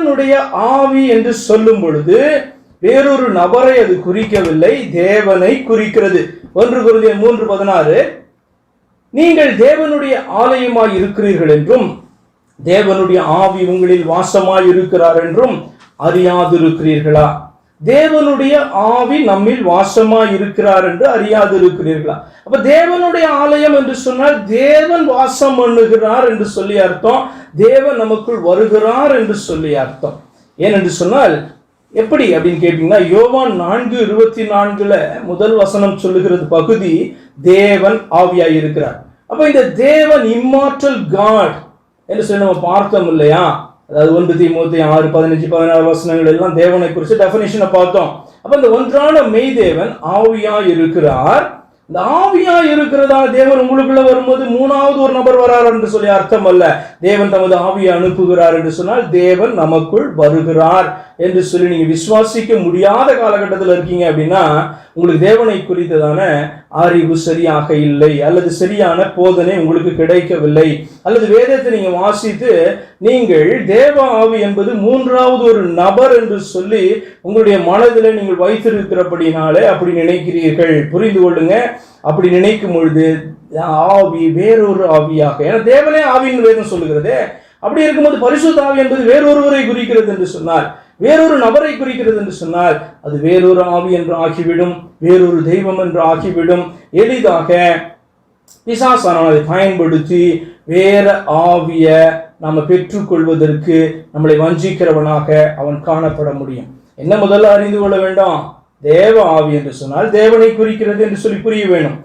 தேவனுடைய ஆவி என்று சொல்லும் பொழுது வேறொரு நபரை அது குறிக்கவில்லை தேவனை குறிக்கிறது. ஒன்று குருதிய மூன்று பதினாறு நீங்கள் தேவனுடைய ஆலயமாய் இருக்கிறீர்கள் என்றும் தேவனுடைய ஆவி உங்களில் வாசமாய் இருக்கிறார் என்றும் அறியாதிருக்கிறீர்களா? தேவனுடைய ஆவி நம்மில் வாசமா இருக்கிறார் என்று அறியாதிருக்கிறீர்களா? அப்ப தேவனுடைய ஆலயம் என்று சொன்னால் தேவன் வாசம் பண்ணுகிறார் என்று சொல்லி அர்த்தம். தேவன் நமக்குள் வருகிறார் என்று சொல்லி அர்த்தம். ஏனென்று சொன்னால் எப்படி அப்படின்னு கேட்டீங்கன்னா யோவான் நான்கு இருபத்தி நான்குல முதல் வசனம் சொல்லுகிறது பகுதி தேவன் ஆவியாய் இருக்கிறார் அப்ப இந்த தேவன் இம்மாற்றல் காட் என்று சொல்லி நம்ம பார்த்தோம் இல்லையா? அதாவது ஒன்று தீமூத்தி ஆறு பதினஞ்சு பதினாறு வசனங்கள் எல்லாம் தேவனை குறித்து டெஃபினேஷனை பார்த்தோம். அப்போ இந்த ஒன்றான மெய் தேவன் ஆவியா இருக்கிறார். இந்த ஆவியா இருக்கிறதா தேவன் உங்களுக்குள்ள வரும்போது மூணாவது ஒரு நபர் வரார் என்று சொல்லி அர்த்தம் அல்ல. தேவன் தமது ஆவியை அனுப்புகிறார் என்று சொன்னால் தேவன் நமக்குள் வருகிறார் என்று சொல்லி நீங்க விசுவாசிக்க முடியாத காலகட்டத்தில் இருக்கீங்க அப்படின்னா உங்களுக்கு தேவனை குறித்ததான அறிவு சரியாக இல்லை அல்லது சரியான போதனை உங்களுக்கு கிடைக்கவில்லை அல்லது வேதத்தை நீங்கள் வாசித்து நீங்கள் தேவ ஆவி என்பது மூன்றாவது ஒரு நபர் என்று சொல்லி உங்களுடைய மனதில் நீங்கள் வைத்திருக்கிறபடினாலே அப்படி நினைக்கிறீர்கள். புரிந்து கொள்ளுங்க. அப்படி நினைக்கும் பொழுது ஆவி வேறொரு ஆவியாக ஏன்னா தேவனே ஆவின்னு வேதம் சொல்லுகிறதே அப்படி இருக்கும்போது பரிசுத்தாவி என்பது வேறொருவரை குறிக்கிறது என்று சொன்னார் வேறொரு நபரை குறிக்கிறது என்று சொன்னால் அது வேறொரு ஆவி என்று ஆகிவிடும் வேறொரு தெய்வம் என்று ஆகிவிடும். எளிதாக பிசாசானவன் அதை பயன்படுத்தி வேற ஆவிய நம்ம பெற்றுக்கொள்வதற்கு நம்மளை வஞ்சிக்கிறவனாக அவன் காணப்பட முடியும். என்ன முதல்ல அறிந்து கொள்ள வேண்டாம்? தேவ ஆவி என்று சொன்னால் தேவனை குறிக்கிறது என்று சொல்லி புரிய வேணும்.